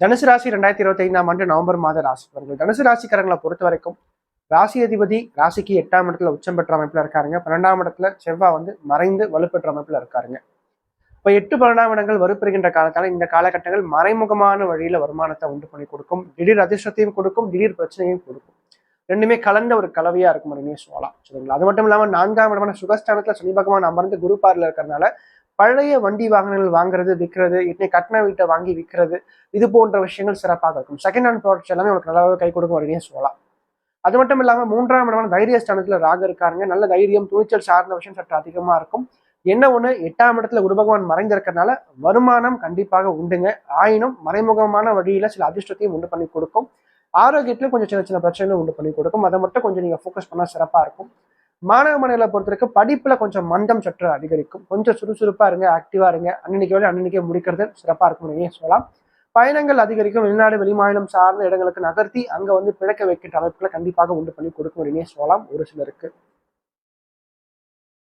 தனுசு ராசி ரெண்டாயிரத்தி இருபத்தி ஐந்தாம் ஆண்டு நவம்பர் மாத ராசி தனுசு ராசிக்காரங்களை பொறுத்த வரைக்கும் ராசி அதிபதி ராசிக்கு எட்டாம் இடத்துல உச்சம் பெற்ற அமைப்பில் இருக்காருங்க. பன்னெண்டாம் இடத்துல செவ்வாய் வந்து மறைந்து வலுப்பெற்ற அமைப்பில் இருக்காருங்க. இப்போ எட்டு பன்னெண்டாம் இடங்கள் வலுப்பெறுகின்ற காலத்தால் இந்த காலகட்டங்கள் மறைமுகமான வழியில வருமானத்தை உண்டு பண்ணி கொடுக்கும். திடீர் அதிர்ஷ்டத்தையும் கொடுக்கும் திடீர் பிரச்சனையும் கொடுக்கும். ரெண்டுமே கலந்த ஒரு கலவையா இருக்கும் அப்படின்னு சொல்லலாம். சரிங்களா? அது மட்டும் இல்லாமல் நான்காம் இடமான சுகஸ்தானத்துல சனி பகவான் அமர்ந்து குரு பார்ல இருக்கிறதுனால பழைய வண்டி வாகனங்கள் வாங்குறது விற்கிறது இன்னைக்கு கட்டின வீட்டை வாங்கி விற்கிறது இது போன்ற விஷயங்கள் சிறப்பாக இருக்கும். செகண்ட் ஹேண்ட் ப்ராடக்ட்ஸ் எல்லாமே உங்களுக்கு நல்லாவே கை கொடுக்கும் அப்படின்னு சொல்லலாம். அது மட்டும் இல்லாமல் மூன்றாம் இடமான தைரிய ஸ்தானத்தில் ராக இருக்காருங்க. நல்ல தைரியம் துணிச்சல் சார்ந்த விஷயம் சற்று அதிகமாக இருக்கும். என்ன ஒன்று எட்டாம் இடத்துல குரு பகவான் மறைந்திருக்கிறதுனால வருமானம் கண்டிப்பாக உண்டுங்க. ஆயினும் மறைமுகமான வழியில் சில அதிர்ஷ்டத்தையும் உண்டு பண்ணி கொடுக்கும். ஆரோக்கியத்தில் கொஞ்சம் சின்ன சின்ன பிரச்சனைகளும் உண்டு பண்ணி கொடுக்கும். அதை மட்டும் கொஞ்சம் நீங்கள் ஃபோக்கஸ் பண்ணால் சிறப்பாக இருக்கும். மாணவ மனைகளை பொறுத்தவரைக்கும் படிப்பில் கொஞ்சம் மந்தம் சற்று அதிகரிக்கும். கொஞ்சம் சுறுசுறுப்பாக இருங்க ஆக்டிவாக இருங்க. அன்னன்னைக்கு வேலை அன்னன்னைக்கே முடிக்கிறது சிறப்பாக இருக்கும் சொல்லலாம். பயணங்கள் அதிகரிக்கும். வெளிநாடு வெளிமாநிலம் சார்ந்த இடங்களுக்கு நகர்த்தி அங்கே வந்து பிழைக்க வைக்கின்ற அமைப்புகளை கண்டிப்பாக உண்டு பண்ணி கொடுக்கும் சொல்லலாம். ஒரு சிலருக்கு.